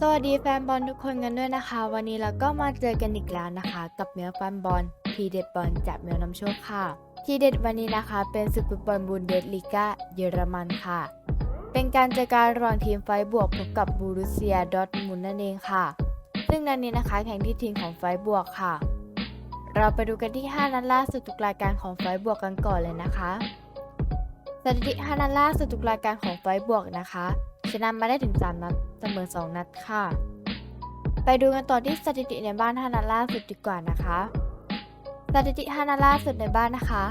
สวัสดีแฟนบอลทุกคนกันด้วยนะคะ วันนี้เราก็มาเจอกันอีกแล้วนะคะ กับเมียแฟนบอลทีเด็ดบอลจากเมียน้ำโชคค่ะ ทีเด็ดวันนี้นะคะเป็นศึกฟุตบอลบูนเดสลีกาเยอรมันค่ะ เป็นการเจอการระหว่างทีมไฟบวกพบกับบูรุเซียดอร์ทมุนด์นั่นเองค่ะ ซึ่งนัดนนี้นะคะแข่งที่ทีมของไฟบวกค่ะ เราไปดูกันที่ 5 นัดล่าสุดทุกรายการของไฟบวกกันก่อนเลยนะคะสถิติ5นัดล่าสุดทุกรายการของไฟบวกนะคะ ชนะมาได้ถึง 3 นัดเสมอ 2 นัดค่ะ ไปดูกันต่อที่สถิติในบ้าน5นัดล่าสุดดีกว่านะคะ สถิติ5นัดล่าสุดในบ้านนะคะ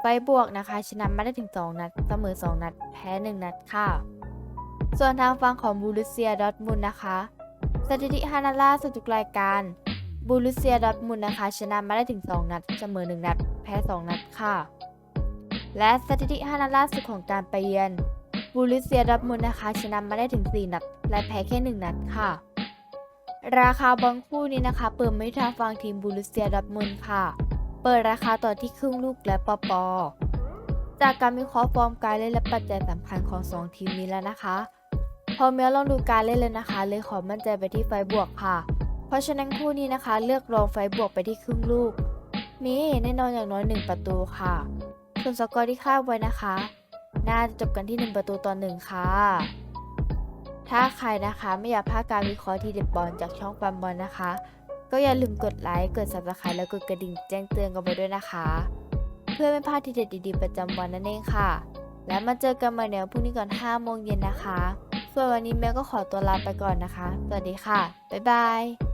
ไฟบวกนะคะชนะมาได้ถึง 2 นัดเสมอ 2 นัด แพ้ 1 นัดค่ะ ส่วนทางฝั่งของบูรุเซียดอทมุนนะคะ สถิติ5นัดล่าสุดทุกรายการบูรุเซียดอทมุนนะคะชนะมาได้ถึง 2 นัดเสมอ 1 นัด แพ้ 2 นัดค่ะ และสถิติ5นัดล่าสุดของการไปเยือน บูริเซียดอร์ทมุนนะคะชนะมาได้ถึง 4 นัด และแพ้แค่ 1 นัดค่ะ ราคาบอลคู่นี้นะคะ เปิดไม่ทางฟังทีมบูริเซียดอร์ทมุนค่ะ เปิดราคาต่อที่ครึ่งลูกและปอปอ จากการวิเคราะห์ฟอร์มการเล่นและปัจจัยสำคัญของ 2 ทีมนี้แล้วนะคะ พอเมียลองดูการเล่นเลยนะคะ เลยขอมั่นใจไปที่ไฟบวกค่ะ เพราะฉะนั้นคู่นี้นะคะเลือกรองไฟบวกไปที่ครึ่งลูก มีแน่นอนอย่างน้อย 1 ประตูค่ะ ส่วนสกอร์ที่คาดไว้นะคะ น่าจะจบกันที่ 1 ประตูต่อ1ค่ะ ถ้าใครนะคะไม่อยากพลาดการวิเคราะห์ทีเด็ดบอลจากช่องฟันบอลนะคะ ก็อย่าลืมกดไลค์ กด subscribe แล้วกดกระดิ่งแจ้งเตือนกันไปด้วยนะคะ เพื่อไม่พลาดทีเด็ดดีๆประจำวันนั่นเองค่ะ และมาเจอกันใหม่ในวันพรุ่งนี้ก่อน5โมงเย็นนะคะ ส่วนวันนี้แม่ก็ขอตัวลาไปก่อนนะคะ สวัสดีค่ะ บ๊ายบาย